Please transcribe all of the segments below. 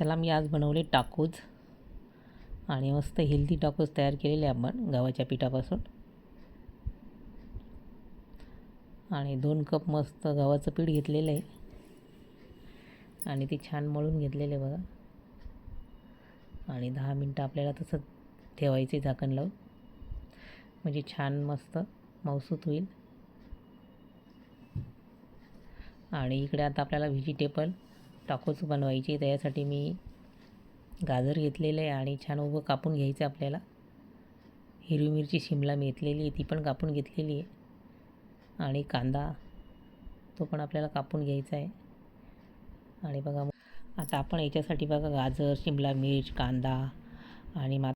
चला मी आज बनवले टाकोज. आणि मस्त हेल्दी टाकोज तयार केलेले आपण गव्हाच्या पिठापासून. आणि दोन कप मस्त गव्हाचं पीठ घेतलेलं आहे. आणि ते छान मळून घेतलेलं आहे बघा. आणि दहा मिनटं आपल्याला तसं ठेवायचे झाकण लावून. म्हणजे छान मस्त मौसूत होईल. आणि इकडे आता आपल्याला व्हेजिटेबल टाकोच बनवायची. त्यासाठी मी गाजर घेतलेलं आहे आणि छान उभं कापून घ्यायचं आपल्याला. हिरवी मिरची शिमला मी घेतलेली आहे ती पण कापून घेतलेली आहे. आणि कांदा तो पण आपल्याला कापून घ्यायचा आहे. आणि बघा आता आपण याच्यासाठी बघा गाजर शिमला मिर्च कांदा आणि मा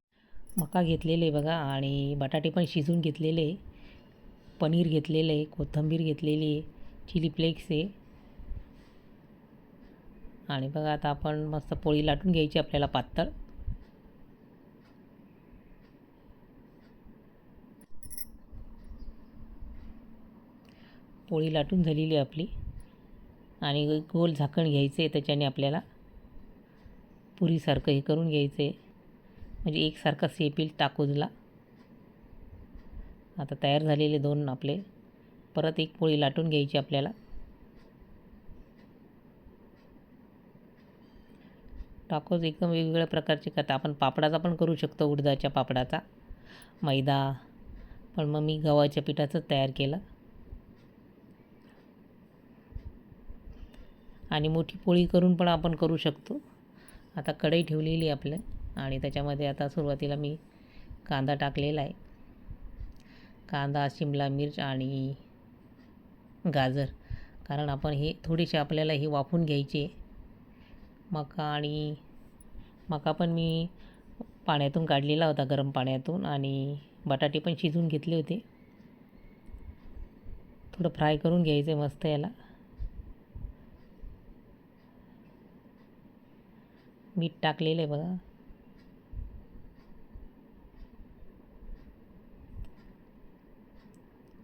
मका घेतलेले बघा. आणि बटाटे पण शिजून घेतलेले पनीर घेतलेलं आहे कोथिंबीर घेतलेली आहे चिली फ्लेक्स आहे. आणि बघा आता आपण मस्त पोळी लाटून घ्यायची आपल्याला पातळ. पोळी लाटून झालेली आपली. आणि गोल झाकण घ्यायचं आहे त्याच्याने आपल्याला. पुरीसारखं हे करून घ्यायचं आहे म्हणजे एकसारखा सेप येईल टाकूजला. आता तयार झालेले दोन आपले. परत एक पोळी लाटून घ्यायची आपल्याला. टाकोज एकदम वेगवेगळ्या प्रकारचे करता. आपण पापडाचा पण करू शकतो उडदाच्या पापडाचा. मैदा. पण मग मी गव्हाच्या पिठाचंच तयार केलं. आणि मोठी पोळी करून पण आपण करू शकतो. आता कढई ठेवलेली आपलं. आणि त्याच्यामध्ये आता सुरुवातीला मी कांदा टाकलेला आहे. कांदा शिमला मिर्च आणि गाजर. कारण आपण हे थोडीशी आपल्याला हे वाफून घ्यायचे. मका आणि मका पण मी पाण्यातून काढलेला होता गरम पाण्यातून. आणि बटाटे पण शिजवून घेतले होते. थोडं फ्राय करून घ्यायचं आहे मस्त याला. मीठ टाकलेलं आहे बघा.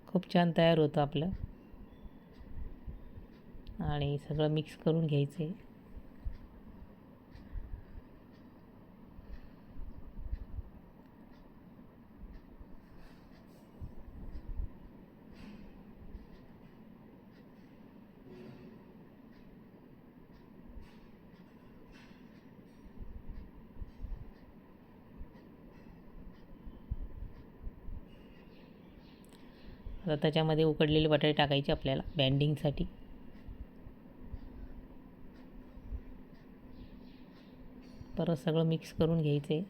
खूप छान तयार होतं आपलं. आणि सगळं मिक्स करून घ्यायचं आहे. तर त्याच्यामध्ये उकडलेले बटाटे टाकायचे आपल्याला बँडिंगसाठी परत सगळं मिक्स करून घ्यायचं. आहे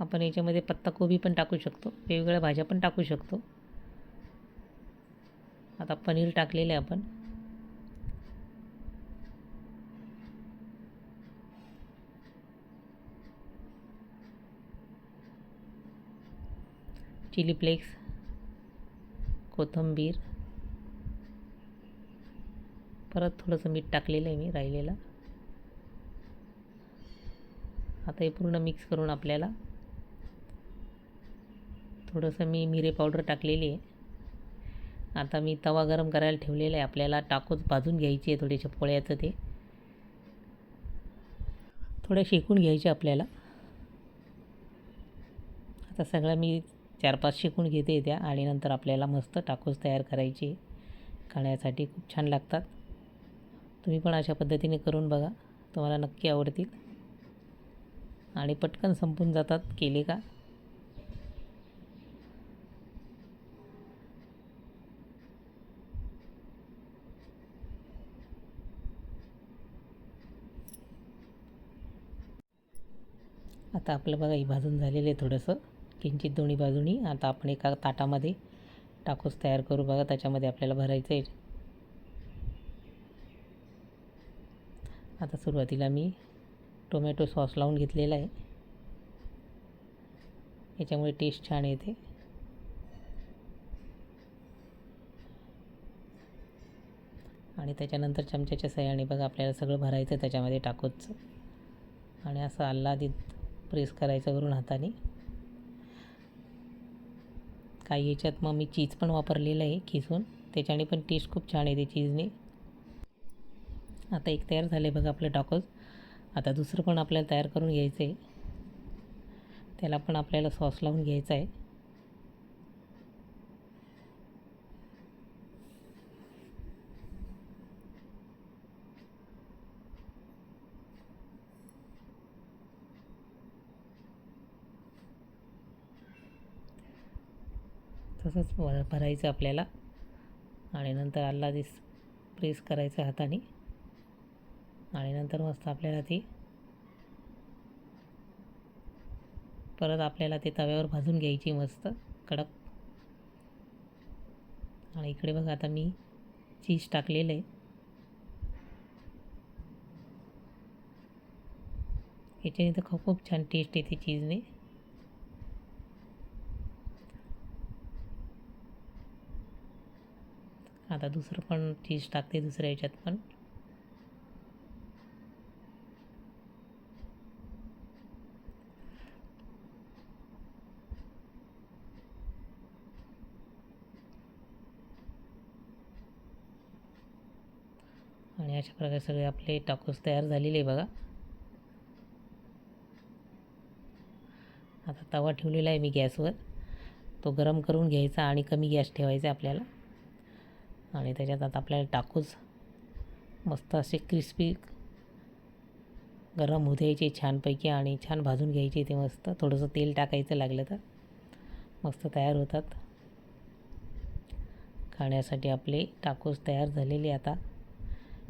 आपण याच्यामध्ये पत्ताकोबी पण टाकू शकतो. वेगवेगळ्या भाज्या पण टाकू शकतो. आता पनीर टाकलेलं आहे आपण. चिली फ्लेक्स कोथिंबीर. परत थोडंसं मीठ टाकलेलं आहे मी राहिलेलं. आता हे पूर्ण मिक्स करून आपल्याला थोडंसं मी मिरे पावडर टाकलेली आहे. आता मी तवा गरम करायला ठेवलेला आहे. आपल्याला टाकोच भाजून घ्यायची आहे थोडेशा पोळ्याचं ते. थोड्या शेकून घ्यायचे आपल्याला. आता सगळं मी चार पाच शिकून घेते त्या आणि नंतर आपल्याला मस्त टाकोस तयार करायचे खाण्यासाठी खूप छान लागतात. तुम्ही पण अशा पद्धतीने करून बघा तुम्हाला नक्की आवडतील. आणि पटकन संपून जातात केले का? आता आपलं बघा ही भाजून झालेलं आहे थोडंसं. किंचित दोन्ही बाजूनी. आता आपण एका ताटामध्ये टाकोस तयार करू. बघा त्याच्यामध्ये आपल्याला भरायचं आहे. आता सुरुवातीला मी टोमॅटो सॉस लावून घेतलेला आहे. याच्यामुळे टेस्ट छान येते. आणि त्याच्यानंतर चमच्याच्या सहाय्याने बघा आपल्याला सगळं भरायचं त्याच्यामध्ये टाकोचं आणि असं आल्हादित प्रेस करायचं वरून हाताने. काही याच्यात मग मी चीज पण वापरलेलं आहे खिसून. त्याच्याने पण टेस्ट खूप छान येते चीजने. आता एक तयार झालं आहे बघा आपलं टाकोज आता दुसरं पण आपल्याला तयार करून घ्यायचं आहे त्याला पण आपल्याला सॉस लावून घ्यायचा आहे तसंच भरायचं आपल्याला. आणि नंतर आल्ला दिस प्रेस करायचं हाताने. आणि नंतर मस्त आपल्याला ती परत आपल्याला ते तव्यावर भाजून घ्यायची मस्त कडक. आणि इकडे बघा आता मी चीज टाकलेलं आहे. याच्याने तर खूप खूप छान टेस्ट येते चीजने आता दुसरं पण चीज टाकते दुसऱ्या याच्यात पण. आणि अशा प्रकारे सगळे आपले टाकोस तयार झालेले आहे बघा. आता तवा ठेवलेला आहे मी गॅसवर. तो गरम करून घ्यायचा आणि कमी गॅस ठेवायचा आपल्याला. आणि त्याच्यात आता आपल्याला टाकूच मस्त असे क्रिस्पी गरम होऊ द्यायचे छानपैकी आणि छान भाजून घ्यायचे ते मस्त. थोडंसं तेल टाकायचं लागलं तर मस्त तयार होतात. खाण्यासाठी आपले टाकोस तयार झालेले आता.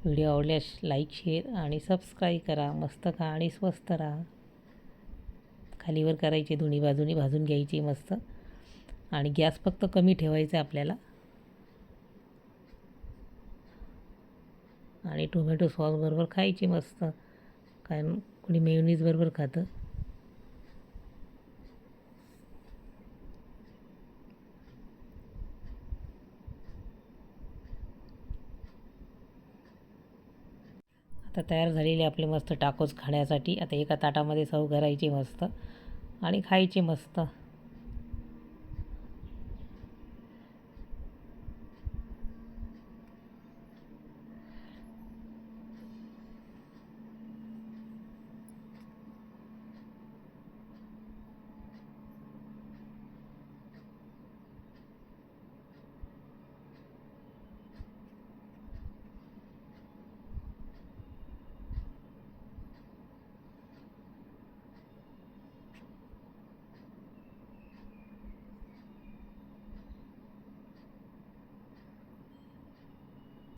व्हिडिओ आवडल्यास लाईक शेअर आणि सबस्क्राईब करा. मस्त खा आणि स्वस्त राहा. खालीवर करायचे दोन्ही बाजूनी भाजून घ्यायची मस्त. आणि गॅस फक्त कमी ठेवायचा आपल्याला. आणि टोमॅटो सॉसबरोबर खायची मस्त. कारण कोणी मेयोनीज बरोबर खातं? आता तयार झालेले आपले मस्त टाकोच खाण्यासाठी. आता एका ताटामध्ये सर्व करायची मस्त आणि खायचे मस्त.